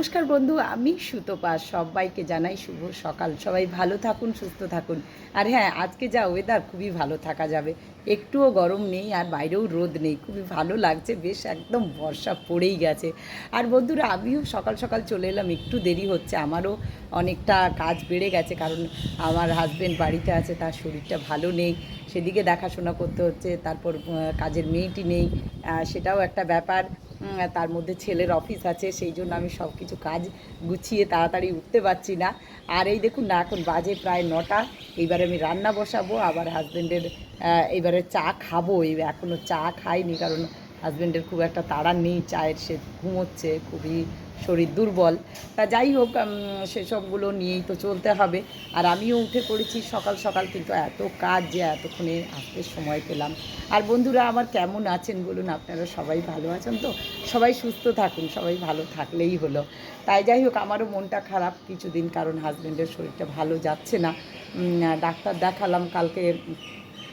নমস্কার বন্ধু, আমি সুতপা। সবাইকে জানাই শুভ সকাল। সবাই ভালো থাকুন, সুস্থ থাকুন। আর হ্যাঁ আজকে যা ওয়েদার খুবই ভালো থাকা যাবে। একটুও গরম নেই আর বাইরেও রোদ নেই। খুবই ভালো লাগছে, বেশ একদম বর্ষা পড়েই গেছে। আর বন্ধুরা, আমিও সকাল সকাল চলে এলাম। একটু দেরি হচ্ছে, আমারও অনেকটা কাজ বেড়ে গেছে কারণ আমার হাজবেন্ড বাড়িতে আছে, তার শরীরটা ভালো নেই। সেদিকে দেখাশোনা করতে হচ্ছে, তারপর কাজের মেয়েটি নেই। সেটাও একটা ব্যাপার। তার মধ্যে ছেলের অফিস আছে, সেই জন্য আমি সব কিছু কাজ গুছিয়ে তাড়াতাড়ি উঠতে পারছি না। আর এই দেখুন না, এখন বাজে প্রায় নটা, এইবারে আমি রান্না বসাবো, আবার হাজব্যান্ডের এইবারে চা খাব। এই এখনও চা খাইনি, কারণ হাজব্যান্ডের খুব একটা তাড়া নেই, চায়ের সে ঘুমোচ্ছে, খুবই শরীর দুর্বল। তা যাই হোক সেসবগুলো নিয়েই তো চলতে হবে। আর আমিও উঠে পড়েছি সকাল সকাল, কিন্তু এত কাজ যে এতক্ষণে আসতে সময় পেলাম। আর বন্ধুরা, আমার কেমন আছেন বলুন, আপনারা সবাই ভালো আছেন তো? সবাই সুস্থ থাকুন, সবাই ভালো থাকলেই হলো। তাই যাই হোক, আমারও মনটা খারাপ কিছুদিন, কারণ হাজব্যান্ডের শরীরটা ভালো যাচ্ছে না। ডাক্তার দেখালাম, কালকে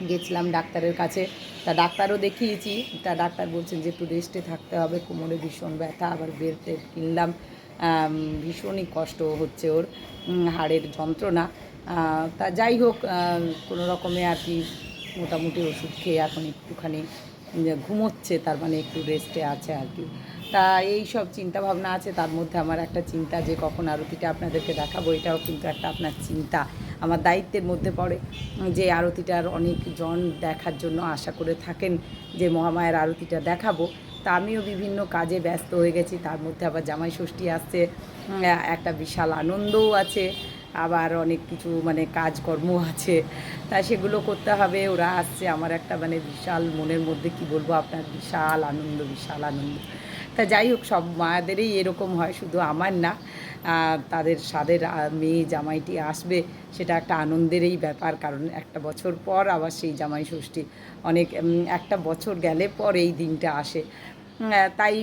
গেছিলাম ডাক্তারের কাছে। তা ডাক্তারও দেখিয়েছি। তা ডাক্তার বলছেন যে, একটু রেস্টে থাকতে হবে। কোমরে ভীষণ ব্যথা, আবার টেড কিনলাম। ভীষণই কষ্ট হচ্ছে ওর। হাড়ের যন্ত্রণা। তা যাই হোক কোনো রকমে আর কি মোটামুটি ওষুধ খেয়ে এখন একটুখানি ঘুমোচ্ছে। তার মানে একটু রেস্টে আছে আর কি। তা এই সব চিন্তা ভাবনা আছে। তার মধ্যে আমার একটা চিন্তা যে, কখন আরতিটা আপনাদেরকে দেখাবো, এটাও কিন্তু একটা আপনার চিন্তা। আমার দায়িত্বের মধ্যে পড়ে। যে আরতিটার অনেক জন দেখার জন্য আশা করে থাকেন যে মহামায়ের আরতিটা দেখাবো। তা আমিও বিভিন্ন কাজে ব্যস্ত হয়ে গেছি। তার মধ্যে আবার জামাই ষষ্ঠী আসছে। একটা বিশাল আনন্দও আছে। আবার অনেক কিছু মানে কাজকর্ম আছে। তা সেগুলো করতে হবে। ওরা আসছে। আমার একটা মানে বিশাল মনের মধ্যে কি বলব? আপনার বিশাল আনন্দ বিশাল আনন্দ। তা যাই হোক, সব মায়েদেরই এরকম হয়, শুধু আমার না। তাদের স্বাদের মেয়ে, জামাইটি আসবে, সেটা একটা আনন্দেরই ব্যাপার, কারণ একটা বছর পর আবার সেই জামাই ষষ্ঠী। অনেক একটা বছর গেলে পর এই দিনটা আসে। তাই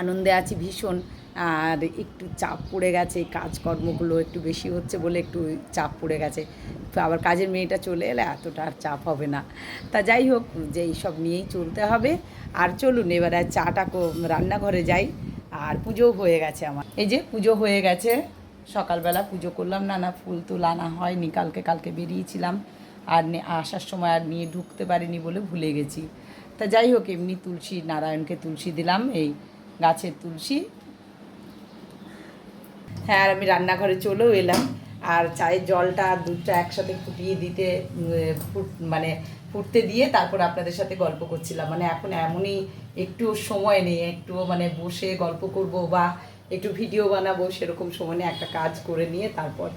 আনন্দে আছি ভীষণ। আর একটু চাপ পড়ে গেছে, কাজকর্মগুলো একটু বেশি হচ্ছে বলে একটু চাপ পড়ে গেছে। তো আবার কাজের মেয়েটা চলে এলে এতটা আর চাপ হবে না। তা যাই হোক, যে এইসব নিয়েই চলতে হবে। আর চলুন, এবার আর চাটা রান্নাঘরে যাই। আর পুজো হয়ে গেছে আমার। এই যে পুজো হয়ে গেছে। সকালবেলা পুজো করলাম না না ফুল তুল আনা হয়নি, কালকে কালকে বেরিয়েছিলাম। আর আসার সময় আর নিয়ে ঢুকতে পারিনি বলে ভুলে গেছি। তা যাই হোক, এমনি তুলসী, নারায়ণকে তুলসী দিলাম, এই গাছের তুলসী। হ্যাঁ আর আমি রান্নাঘরে চলেও এলাম। আর চায়ের জলটা আর দুধটা একসাথে ফুটিয়ে দিতে মানে ফুটতে দিয়ে তারপর আপনাদের সাথে গল্প করছিলাম। মানে এখন এমনই একটু সময় নেই একটু মানে বসে গল্প করব বা একটু ভিডিও বানাবো, সেরকম সময় একটা কাজ করে নিয়ে তারপর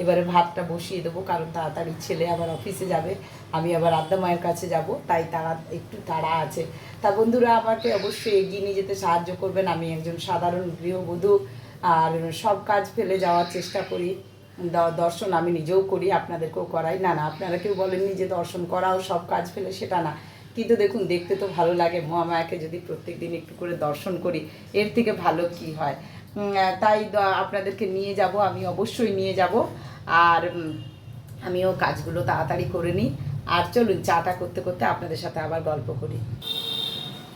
এবারে ভাতটা বসিয়ে দেবো, কারণ তাড়াতাড়ি ছেলে আবার অফিসে যাবে, আমি আবার আদ্যা মায়ের কাছে যাব, তাই তারা একটু তাড়া আছে। তা বন্ধুরা, আমাকে অবশ্যই এগিয়ে নিয়ে যেতে সাহায্য করবেন, আমি একজন সাধারণ গৃহবধূ, আর সব কাজ ফেলে যাওয়ার চেষ্টা করি দর্শন আমি নিজেও করি, আপনাদেরকেও করাই। না না, আপনারা কেউ বলেননি যে দর্শন করাও সব কাজ ফেলে, সেটা না। কিন্তু দেখুন, দেখতে তো ভালো লাগে। মহামায়াকে যদি প্রত্যেক দিন একটু করে দর্শন করি, এর থেকে ভালো কি হয়? তাই আপনাদেরকে নিয়ে যাব, আমি অবশ্যই নিয়ে যাব। আর আমিও কাজগুলো তাড়াতাড়ি করে নিই। আর চলুন, চাটা করতে করতে আপনাদের সাথে আবার গল্প করি।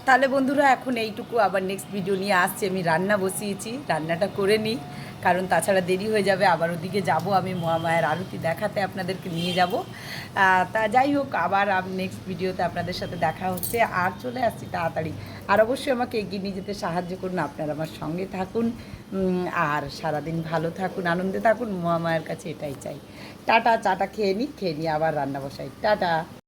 তাহলে বন্ধুরা, এখন এইটুকু আবার নেক্সট ভিডিও নিয়ে আসছি। আমি রান্না বসিয়েছি, রান্নাটা করে নিই। কারণ তাছাড়া দেরি হয়ে যাবে, আবার ওদিকে যাব আমি মহামায়ের আরতি দেখাতে আপনাদেরকে নিয়ে যাব। তা যাই হোক, আবার নেক্সট ভিডিওতে আপনাদের সাথে দেখা হচ্ছে, আর চলে আসছি তাড়াতাড়ি। আর অবশ্যই আমাকে এগিয়ে নিয়ে যেতে সাহায্য করুন, আপনারা আমার সঙ্গে থাকুন আর সারাদিন ভালো থাকুন, আনন্দে থাকুন, মহামায়ের কাছে এটাই চাই। টাটা, চাটা খেয়ে নিই খেয়ে নিয়ে আবার রান্না বসাই। টাটা।